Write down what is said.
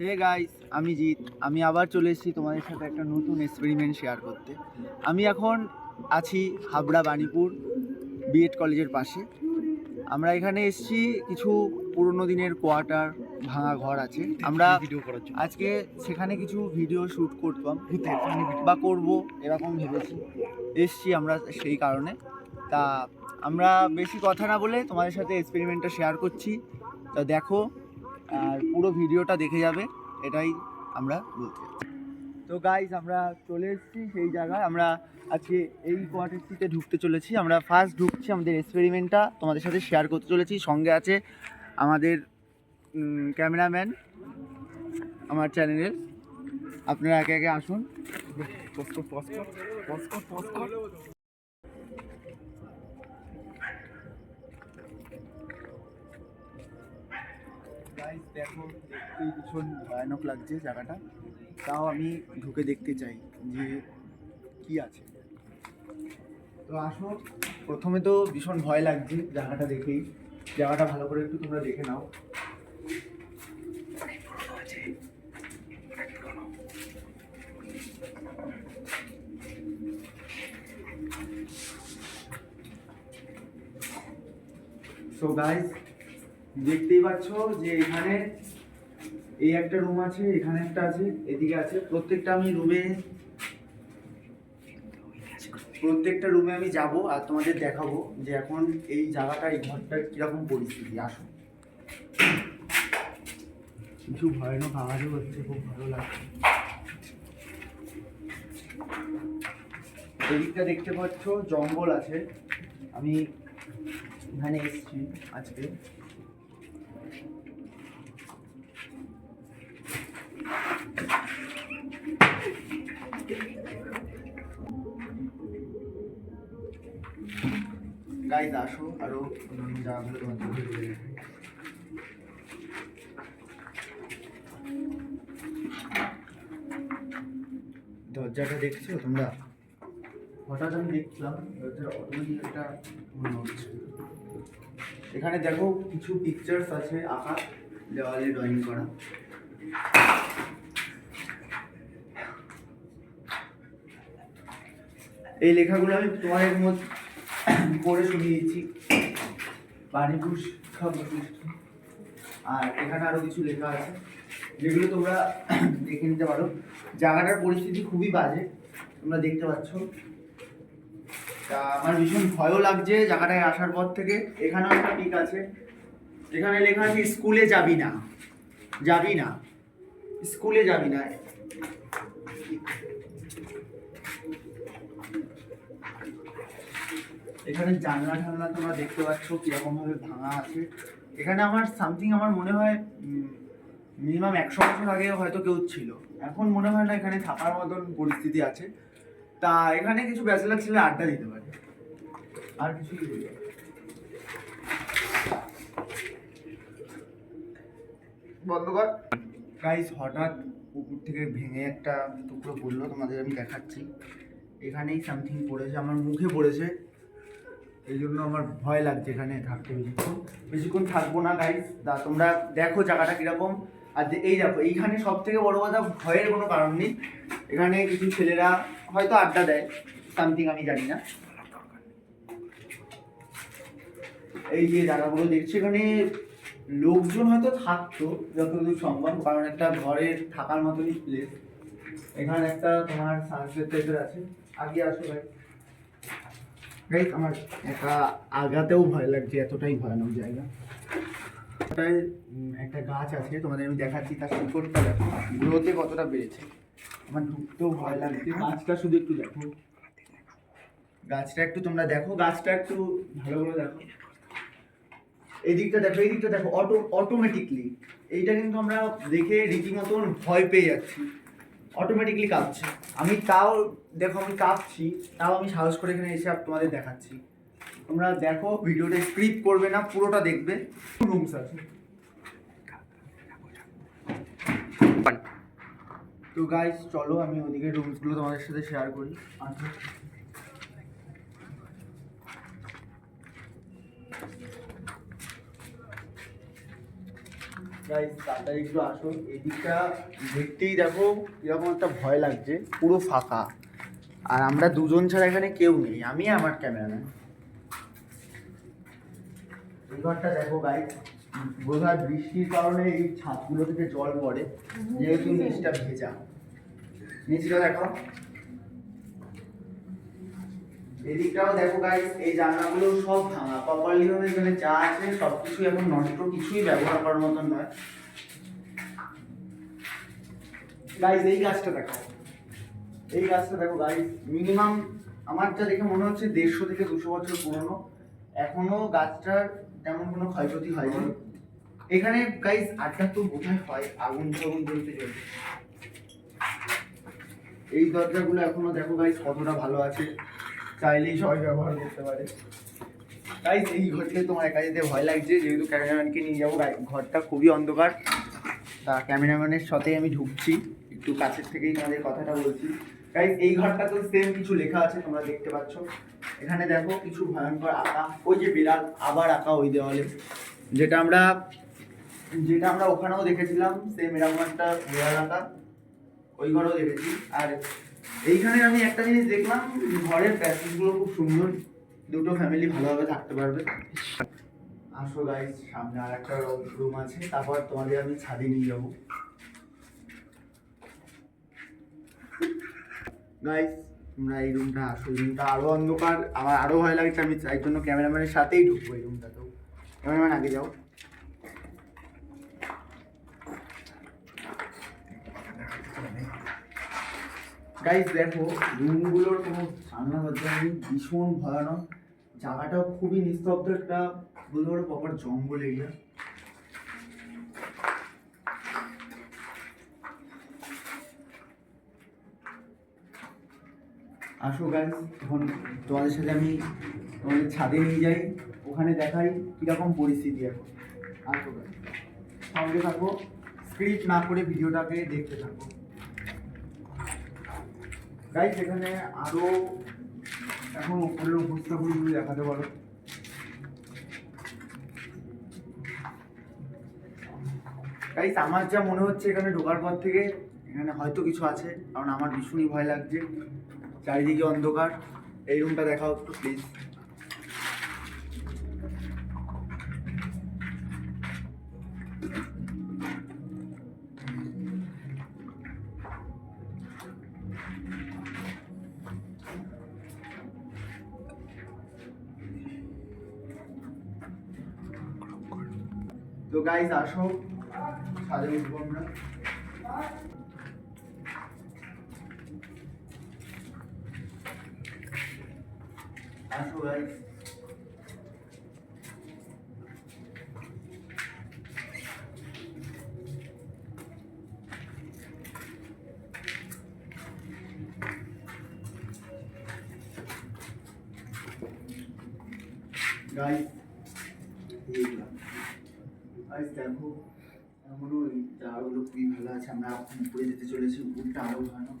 Hey guys আমি জিৎ। আমি আবার চলে এসেছি তোমাদের সাথে একটা নতুন এক্সপেরিমেন্ট শেয়ার করতে। আমি এখন আছি হাবড়া বাণীপুর বিএড কলেজের পাশে। আমরা এখানে এসেছি কিছু পুরনো দিনের কোয়ার্টার ভাঙা ঘর আছে। আমরা আজকে সেখানে কিছু ভিডিও শ্যুট করতাম। বা করব এরকম ভেবেছি। এসছি আমরা সেই কারণে। তা আমরা বেশি কথা না বলে তোমাদের সাথে এক্সপেরিমেন্টটা শেয়ার করছি। তা দেখো আর পুরো ভিডিওটা দেখে যাবে, এটাই আমরা বলতে তো গাইজ আমরা চলে এসেছি সেই জায়গায়। আমরা আজকে এই কোয়ার্টারটিতে ঢুকতে চলেছি। আমরা ফার্স্ট ঢুকছি আমাদের এক্সপেরিমেন্টটা তোমাদের সাথে শেয়ার করতে চলেছি। সঙ্গে আছে আমাদের ক্যামেরাম্যান আমার চ্যানেলের আপনারা একে একে আসুন। Guys, দেখো দেখতেই ভীষণ ভয়ানক লাগছে জায়গাটা। তাও আমি ঢুকে দেখতে চাই যে কি আছে। তো আসো প্রথমে তো ভীষণ ভয় লাগছে জায়গাটা দেখেই। জায়গাটা ভালো করে একটু তোমরা দেখে নাও। সো গাইস দেখতেই পাচ্ছ যে এখানে এই একটা রুম আছে এখানে একটা আছে এদিকে আছে। প্রত্যেকটা আমি রুমে প্রত্যেকটা রুমে আমি যাব আর তোমাদের দেখাবো যে এখন এই জায়গাটা এই ঘরটার কীরকম পরিস্থিতি। আসো। কিছু ভয়ানক আওয়াজও হচ্ছে খুব ভালো লাগছে। এদিকটা দেখতে পাচ্ছ জঙ্গল আছে। আমি এখানে এসেছি আজকে। গাইজ আসো আরও অন্যান্য জায়গাগুলো তোমাদের। দরজাটা দেখছ তোমরা? হঠাৎ আমি দেখলাম দরজার অটোমেটিক একটা মনে হচ্ছে। এখানে দেখো কিছু পিকচার্স আছে আঁকা দেওয়ালে ড্রয়িং করা। এই লেখাগুলো আমি তোমাদের মধ্যে পড়ে শুনিয়ে দিচ্ছি বাণীপুর শিক্ষা প্রতিষ্ঠান আর এখানে আরও কিছু লেখা আছে, যেগুলো তোমরা দেখে নিতে পারো। জায়গাটার পরিস্থিতি খুবই বাজে, তোমরা দেখতে পাচ্ছ। তা আমার ভীষণ ভয়ও লাগছে জায়গাটায় আসার পর থেকে। এখানেও একটা পিক আছে। এখানে লেখা আছে, স্কুলে যাবি না। যাবি না। স্কুলে যাবি না। এখানে জানলা ঠান্লা তোমরা দেখতে পাচ্ছ, কীরকম ভাবে ভাঙা আছে। এখানে আমার সামথিং আমার মনে হয় মিনিমাম একশো বছর আগে হয়তো কেউ ছিল। এখন মনে হয় না এখানে থাকার মতন পরিস্থিতি আছে। তা এখানে কিছু ব্যাচেলার ছেলে আড্ডা দিতে পারে। আর কিছুই বন্ধ কর। গাইস হঠাৎ পুকুর থেকে ভেঙে একটা টুকরো পড়ল, তোমাদের আমি দেখাচ্ছি। এখানেই সামথিং পড়েছে, আমার মুখে পড়েছে। এই জন্য আমার ভয় লাগছে এখানে থাকতে বেশিক্ষণ। বেশিক্ষণ থাকব না গাইস দা, তোমরা দেখো জায়গাটা কীরকম। আর যে- এই দেখো, এইখানে সব থেকে বড়ো কথা ভয়ের কোনো কারণ নেই। এখানে কিছু ছেলেরা হয়তো আড্ডা দেয় সামথিং আমি জানি না। এই যে জায়গাগুলো দেখছি, এখানে লোকজন হয়তো থাকতো, যতদূর সম্ভব, কারণ একটা ঘরে থাকার মতনই প্লেস এখানে একটা তোমার সানসেট টাইপের আছে। আগে আসো ভাই গাইস আমার একা আগাতেও ভয় লাগছে এতটাই ভয়ানক জায়গা। একটা গাছ আছে তোমাদের আমি দেখাচ্ছি তার শিকড়টা দেখো গ্রোথে কতটা বেড়েছে। আমার ঢুকতেও ভয় লাগছে। গাছটা শুধু একটু দেখো। গাছটা একটু তোমরা দেখো গাছটা একটু ভালো করে দেখো। এই দিকটা দেখো এই দিকটা দেখো অটো অটোমেটিকলি এইটা কিন্তু আমরা দেখে রীতিমতন ভয় পেয়ে যাচ্ছি। অটোমেটিকলি কাঁপছে। আমি তাও দেখো আমি কাঁপছি তাও আমি সাহস করে এখানে এসে আর তোমাদের দেখাচ্ছি। তোমরা দেখো ভিডিওটা স্ক্রিপ করবে না পুরোটা দেখবে। রুমস আছে। তো গাইজ চলো আমি ওদিকে রুমসগুলো তোমাদের সাথে শেয়ার করি। আসো গাইস তাড়াতাড়ি একটু আসো এদিকটা দেখতেই দেখো কীরকম একটা ভয় লাগছে, পুরো ফাঁকা। আর আমরা দুজন ছাড়া এখানে কেউ নেই, আমি আমার ক্যামেরাম্যান এই ঘরটা দেখো গাইস বোধহয় বৃষ্টির কারণে এই ছাদগুলো থেকে জল পড়ে, যেহেতু নিচটা ভেজা। নিচটা দেখো। এদিকটাও দেখো গাইস এই জানলাগুলো সব ভাঙা। প্রপারলি ভাবে এখানে যা আছে সব কিছু এখন নষ্ট, কিছুই ব্যবহার করার মতন নয়। গাইস এই গাছটা দেখো। এই গাছটা দেখো গাইস মিনিমাম আমার যা দেখে মনে হচ্ছে দেড়শো থেকে দুশো বছর পুরনো। এখনও গাছটার তেমন কোনো ক্ষয়ক্ষতি হয়নি। এখানে গাইস আড্ডা তো বোধহয় হয়, আগুন টাগুন জ্বলতে জ্বলতে। এই দরজাগুলো এখনও দেখো গাইস কতটা ভালো আছে। চাইলেই সবাই ব্যবহার করতে পারে। গাইস এই ঘরটায় তোমার একা যেতে ভয় লাগছে, যেহেতু ক্যামেরাম্যানকে নিয়ে যাব। ঘরটা খুবই অন্ধকার। তা ক্যামেরাম্যানের সাথে আমি ঢুকছি। একটু কাছের থেকেই তোমাদের কথাটা বলছি। গাইস এই ঘরটা তো সেম কিছু লেখা আছে, তোমরা দেখতে পাচ্ছ। এখানে দেখো, কিছু ভয়ঙ্কর আঁকা। ওই যে বিড়াল, আবার আঁকা ওই দেওয়ালে। যেটা আমরা যেটা আমরা ওখানেও দেখেছিলাম সেম এরকম একটা বিড়াল আঁকা। ওই ঘরেও দেখেছি। আর এইখানে আমি একটা জিনিস দেখলাম, ঘরের প্যাসেজগুলো খুব সুন্দর। দুটো ফ্যামিলি ভালোভাবে থাকতে পারবে। আসো গাইস সামনে আর একটা রুম আছে। তারপর তোমাদের আমি ছাদে নিয়ে যাব। গাইস তোমরা এই রুমটা আসো। রুমটা আরও অন্ধকার, আমার আরও ভয় লাগছে। আমি তাই জন্য ক্যামেরাম্যানের সাথেই ঢুকবো এই রুমটাতেও ক্যামেরাম্যান আগে যাও। গাইস দেখো, রুমগুলোর কোনো জানলা দরজা নেই ভীষণ ভয়ানক। জায়গাটাও খুবই নিস্তব্ধ, একটা বলতে পারো প্রপার জঙ্গল এরিয়া আসো গাইস এখন তোমাদের সাথে আমি তোমাদের ছাদে নিয়ে যাই, ওখানে দেখাই কীরকম পরিস্থিতি এখন। আসো গাইস সঙ্গে থাকো, স্ক্রিপ্ট না করে ভিডিওটাকে দেখতে থাকো। গাইস এখানে আরও এখন উপরের উপস্থাপনগুলো দেখাতে পারো। তাই আমার যা মনে হচ্ছে এখানে ঢোকার পর থেকে, এখানে হয়তো কিছু আছে, কারণ আমার ভীষণই ভয় লাগছে। চারিদিকে অন্ধকার। এই রুমটা দেখাও একটু প্লিজ তো গাইস আসো। ছাদে উঠবো আমরা। আসো গাইস গাইস এইগুলা গাইস দেখো এমনও জায়গাগুলো খুবই ভালো আছে আমরা উপরে যেতে চলেছি উপরটা আরও ভালো।